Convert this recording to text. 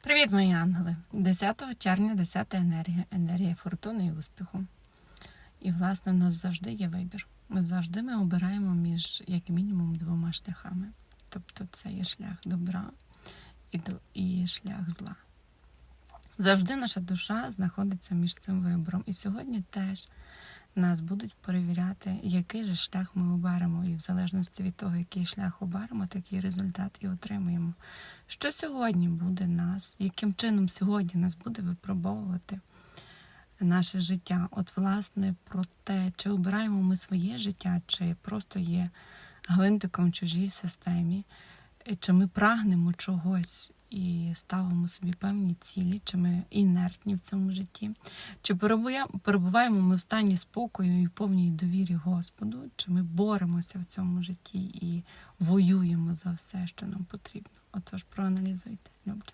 Привіт, мої ангели! 10 червня 10 енергія, енергія фортуни і успіху. І, власне, у нас завжди є вибір. Ми завжди ми обираємо між як мінімум двома шляхами. Тобто це є шлях добра і, до- і шлях зла. Завжди наша душа знаходиться між цим вибором. І сьогодні теж нас будуть перевіряти, який же шлях ми оберемо. І в залежності від того, який шлях оберемо, такий результат і отримуємо. Що сьогодні буде нас, яким чином сьогодні нас буде випробовувати наше життя? От, власне, про те, чи обираємо ми своє життя, чи просто є гвинтиком в чужій системі, чи ми прагнемо чогось і ставимо собі певні цілі, чи ми інертні в цьому житті, чи перебуваємо ми в стані спокою і повній довірі Господу, чи ми боремося в цьому житті і воюємо за все, що нам потрібно. Отож, проаналізуйте. Люблю.